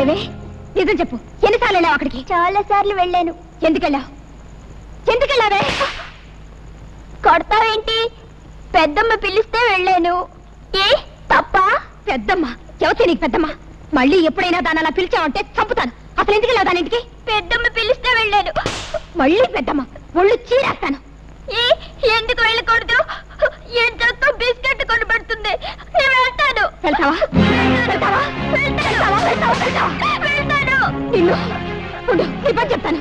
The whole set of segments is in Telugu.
ఏమే? నిజం చెప్పు. ఎన్నిసార్లు వెళ్ళావు అక్కడికి? చాలా సార్లు వెళ్ళాను ఎందుకెళ్ళావు ఎందుకెళ్ళావే కొడతావేంటి? పెద్దమ్మ పిలిస్తే వెళ్ళాను. ఏ? తప్ప? పెద్దమ్మ. ఎవతే నీకు పెద్దమ్మ? మళ్ళీ ఎప్పుడైనా దాని అలా పిలిచావంటే చంపుతాను. అసలు ఎందుకు వెళ్ళావు దాని ఇంటికి? పెద్దమ్మ పిలిస్తే వెళ్ళాను. మళ్ళీ పెద్దమ్మ. ఒళ్ళు చీరేస్తాను. ఎందుకు వెళ్ళకూడదు? చేస్తా బిస్కెట్ కొని పెడుతుంది నేను వెళ్తాను వెళ్తావా? వెళ్తావా? వెళ్తావా? వెళ్తావా? వెళ్తావా? వెళ్తాను. నిన్ను. ఉండు నీ పని చెప్తాను.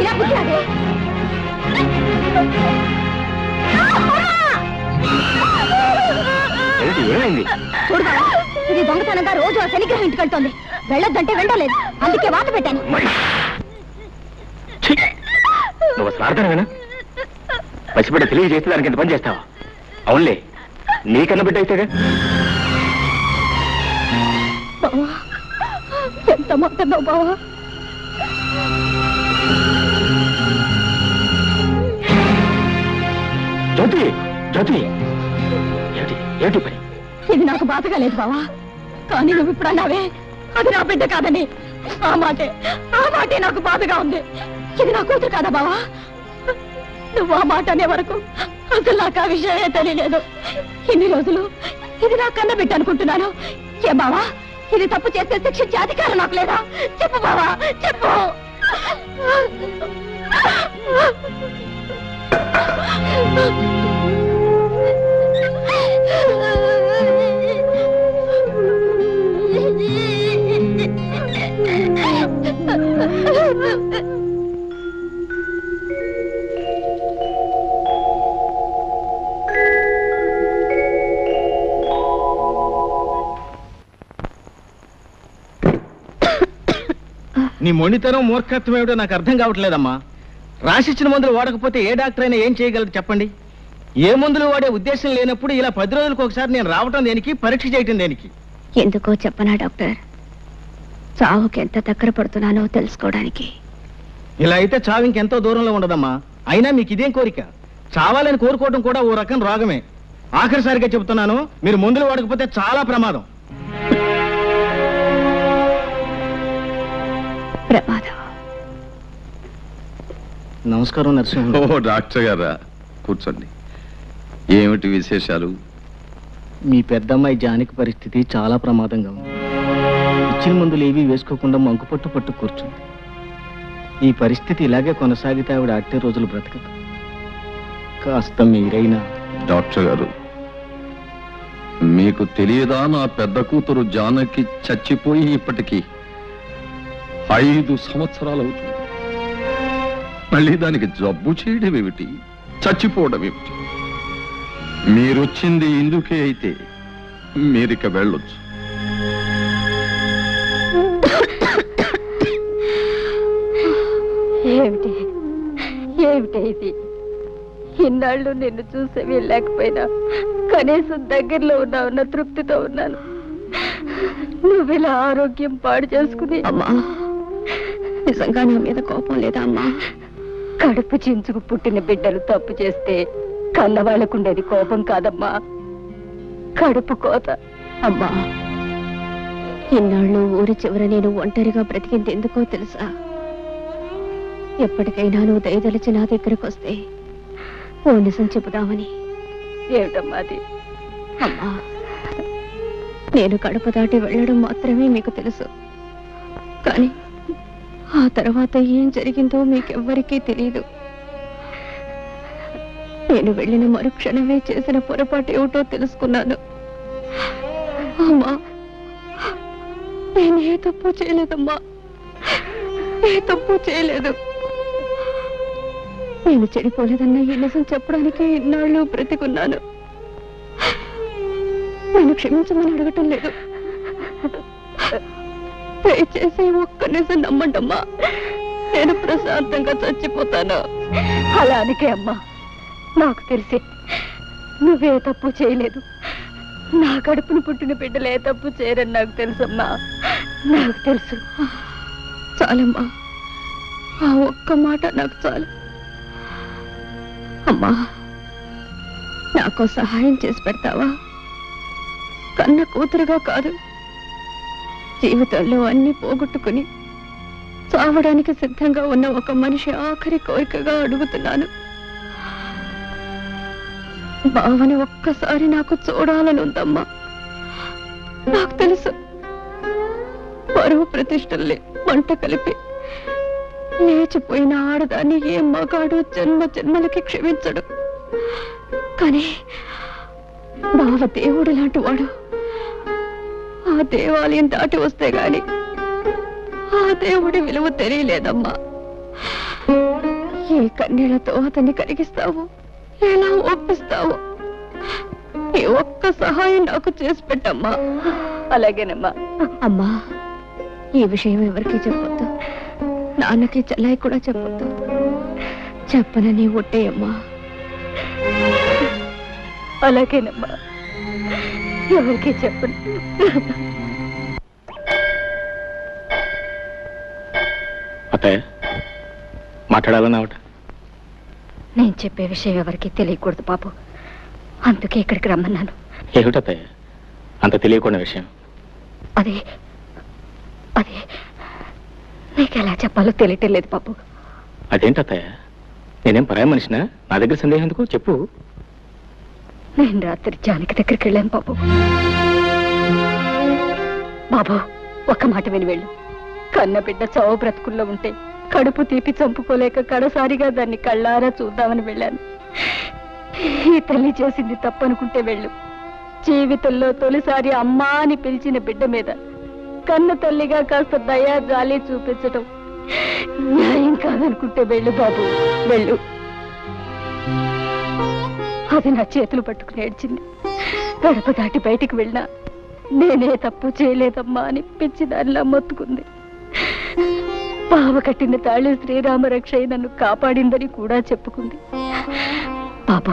ఇలా బుద్ధి ఏమిటి ఏమైంది? చూడు బావా, ఇది దొంగతనంగా రోజు ఆ శనిగ్రహం ఇంటికి వెళ్తోంది. వెళ్ళొద్దంటే వెళ్ళలేదు. అందుకే వాత పెట్టాను! నువ్వు ఆడతానేనా పసిబిడ్డ తెలియ చేస్తే దానికి ఎంత పని చేస్తావా? అవునులే నీకన్న బిడ్డ అయితేగా ఎంత మాట్లాడినావు బావా? జ్యోతి జ్యోతి. ఏమిటి ఏమిటి పని? ఇది నాకు బాధగా లేదు బావా. కానీ నువ్వు ఇప్పుడు అన్నావే అది నా బిడ్డ కాదని. ఆ మాటే ఆ మాటే నాకు బాధగా ఉంది. ఇది నా కూతురు కాదా బావా? నువ్వు ఆ మాట అనే వరకు అసలు నాకు ఆ విషయమే తెలియలేదు. ఇన్ని రోజులు ఇది నా కన్న బిడ్డ అనుకుంటున్నాను. ఏ బావా? ఇది తప్పు చేస్తే శిక్షించే అధికారం నాకు లేదా? చెప్పు బావా చెప్పు. నీ మొండితనం మూర్ఖత్వం ఏమిటో నాకు అర్థం కావట్లేదమ్మా. రాసిచ్చిన మందులు వాడకపోతే ఏ డాక్టర్ అయినా ఏం చేయగలరు చెప్పండి? ఏ మందులు వాడే ఉద్దేశం లేనప్పుడు ఇలా పది రోజులకు ఒకసారి నేను రావటం దేనికి పరీక్ష చేయటం దేనికి? ఎందుకో చెప్పనా డాక్టర్? చావుకి ఎంత దగ్గర పడుతున్నానో తెలుసుకోవడానికి. ఇలా అయితే చావు ఇంకెంతో దూరంలో ఉండదమ్మా. అయినా మీకు ఇదేం కోరిక? చావాలని కోరుకోవడం కూడా ఓ రకం రోగమే. ఆఖరిసారిగా చెబుతున్నాను మీరు మందులు వాడకపోతే చాలా ప్రమాదం. ప్రమాదం నమస్కారం నరసింహ ఓ డాక్టర్ గారా కూర్చోండి. ఏమిటి విశేషాలు? మీ పెద్దమ్మాయి జానకి పరిస్థితి చాలా ప్రమాదంగా ఉంది. ఇచ్చిన మందులు ఏవీ వేసుకోకుండా మంకు పట్టు పట్టు కూర్చుంది. ఈ పరిస్థితి ఇలాగే కొనసాగితే ఆవిడ అట్టే రోజులు బ్రతకదు. కాస్త మీరైనా. డాక్టర్ గారు మీకు తెలియదా నా పెద్ద కూతురు జానకి చచ్చిపోయి ఇప్పటికి? ఐదు సంవత్సరాలు అవుతుంది మళ్ళీ దానికి జబ్బు చేయడం ఏమిటి? చచ్చిపోవడం ఏమిటి? మీరొచ్చింది ఇందుకే అయితే మీరిక వెళ్ళొచ్చు. ఏమిటి? ఏమిటి ఇది? ఇన్నాళ్ళు నిన్ను చూసి వెళ్ళలేకపోయినా కనీసం దగ్గరలో ఉన్నావున్న తృప్తితో ఉన్నాను. నువ్వు ఇలా ఆరోగ్యం పాడు చేసుకుని అమ్మా. నిజంగా నా మీద కోపం లేదా అమ్మా కడుపు చించుకు పుట్టిన బిడ్డలు తప్పు చేస్తే కన్న వాళ్ళకుండేది కోపం కాదమ్మా. కడుపు కోత. అమ్మా ఇన్నాళ్ళు ఊరి చివర నేను ఒంటరిగా బ్రతికింది ఎందుకో తెలుసా? ఎప్పటికైనా నువ్వు దయదలిచి నా దగ్గరకు వస్తే ఓ నిజం చెబుదామని. ఏమిటమ్మా అది? అమ్మా నేను గడప దాటి వెళ్ళడం మాత్రమే మీకు తెలుసు. కానీ ఆ తర్వాత ఏం జరిగిందో మీకెవ్వరికీ తెలియదు నేను వెళ్ళిన మరుక్షణమే చేసిన పొరపాటు ఏమిటో తెలుసుకున్నాను. అమ్మా నేను ఏ తప్పు చేయలేదమ్మా. ఏ తప్పు చేయలేదు. నేను చెడిపోలేదన్న ఈ నిజం చెప్పడానికి ఇన్నాళ్ళు బ్రతికున్నాను. నేను క్షమించమని అడగటం లేదు. దయచేసి ఒక్క నిజం నమ్మండమ్మా. నేను ప్రశాంతంగా చచ్చిపోతాను. అలా అనుకే అమ్మా. నాకు తెలిసి నువ్వే తప్పు చేయలేదు. నా కడుపును పుట్టిన బిడ్డలు ఏ తప్పు చేయరని నాకు తెలుసమ్మా. నాకు తెలుసు. చాలమ్మా. ఆ ఒక్క మాట నాకు చాలు. అమ్మా నాకు సహాయం చేసి పెడతావా? కన్న కూతురుగా కాదు. జీవితంలో అన్ని పోగొట్టుకుని చావడానికి సిద్ధంగా ఉన్న ఒక మనిషి ఆఖరి కోరికగా అడుగుతున్నాను. బావని ఒక్కసారి నాకు చూడాలని ఉందమ్మా నాకు తెలుసు. పరువు ప్రతిష్టల్ని మంట కలిపి లేచిపోయిన ఆడదాన్ని ఏ మగాడు జన్మ జన్మలకి క్షమించడు. కానీ బావ దేవుడు లాంటి వాడు ఆ దేవాలయం దాటి వస్తే గాని ఆ దేవుడి విలువ తెలియలేదమ్మా. ఏ కన్నీళ్ళతో అతన్ని కరిగిస్తావు? ఎలా ఒప్పిస్తావు? ఈ ఒక్క సహాయం నాకు చేసి పెట్టమ్మా. అలాగేనమ్మా. అమ్మా ఈ విషయం ఎవరికి చెప్పొద్దు. నాన్నకి చెల్లాయి కూడా చెప్పొద్దు. చెప్పనని ఒట్టేయమ్మా అలాగేనమ్మా. ఎవరికి చెప్పను. అత్తయ్య మాట్లాడాలని నేను చెప్పే విషయం ఎవరికి తెలియకూడదు బాబు. అందుకే ఇక్కడికి రమ్మన్నాను. ఏమిటత్తయ్య అంత తెలియకుండా విషయం. అదే అదే. నీకు ఎలా చెప్పాలో తెలియటం లేదు బాబు. అదేంటత్తయ్య నేనేం పరాయి మనిషినా? నా దగ్గర సందేహం ఎందుకు? చెప్పు. నేను రాత్రి జానకి దగ్గరికి వెళ్ళాను బాబు. బాబు ఒక్క మాట విని వెళ్ళు. కన్న బిడ్డ చావు బ్రతుకుల్లో ఉంటే కడుపు తీపి చంపుకోలేక కడసారిగా దాన్ని కళ్ళారా చూద్దామని వెళ్ళాను. ఈ తల్లి చేసింది తప్పనుకుంటే వెళ్ళు. జీవితంలో తొలిసారి అమ్మా అని పిలిచిన బిడ్డ మీద కన్న తల్లిగా కాస్త దయా జాలి చూపించటం న్యాయం కాదనుకుంటే వెళ్ళు బాబు వెళ్ళు. అది నా చేతులు పట్టుకుని ఏడ్చింది. గడప దాటి బయటికి వెళ్ళినా నేనే తప్పు చేయలేదమ్మా అని పిచ్చి దానిలా మొత్తుకుంది. పావ కట్టిన తాళి శ్రీరామరక్షయ్య నన్ను కాపాడిందని కూడా చెప్పుకుంది. బాబు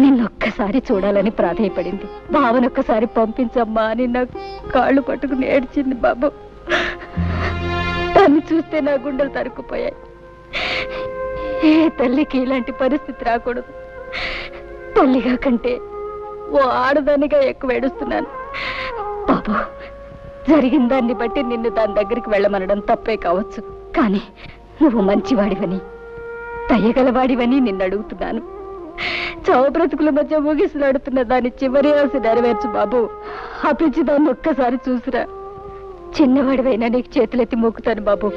నిన్నొక్కసారి చూడాలని ప్రాధాయపడింది. బావనొక్కసారి పంపించమ్మా అని నా కాళ్ళు పట్టుకుని ఏడ్చింది బాబు. తను చూస్తే నా గుండెలు తరుక్కుపోయాయి. ఏ తల్లికి ఇలాంటి పరిస్థితి రాకూడదు. తల్లిగా కంటే ఓ ఆడదానిగా ఎక్కువ ఏడుస్తున్నాను. బాబు జరిగిన దాన్ని బట్టి నిన్ను దాని దగ్గరికి వెళ్ళమనడం తప్పే కావచ్చు. కానీ నువ్వు మంచివాడివని దయ్యగలవాడివని నిన్ను అడుగుతున్నాను. చావు బ్రతుకుల మధ్య ముగిసిలాడుతున్న దాని చివరి ఆశ నెరవేర్చు బాబు. ఆ పిచ్చి దాన్ని ఒక్కసారి చూసిరా. చిన్నవాడివైనా నీకు చేతులెత్తి మొక్కుతాను బాబు.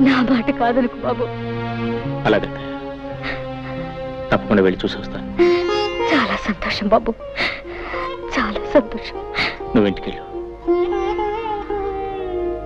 నా మాట కాదనుకు బాబు. అలాగే తప్పకుండా వెళ్ళి చూసి వస్తాను. చాలా సంతోషం బాబు. చాలా సంతోషం. నువ్వు ఇంటికి వెళ్ళు.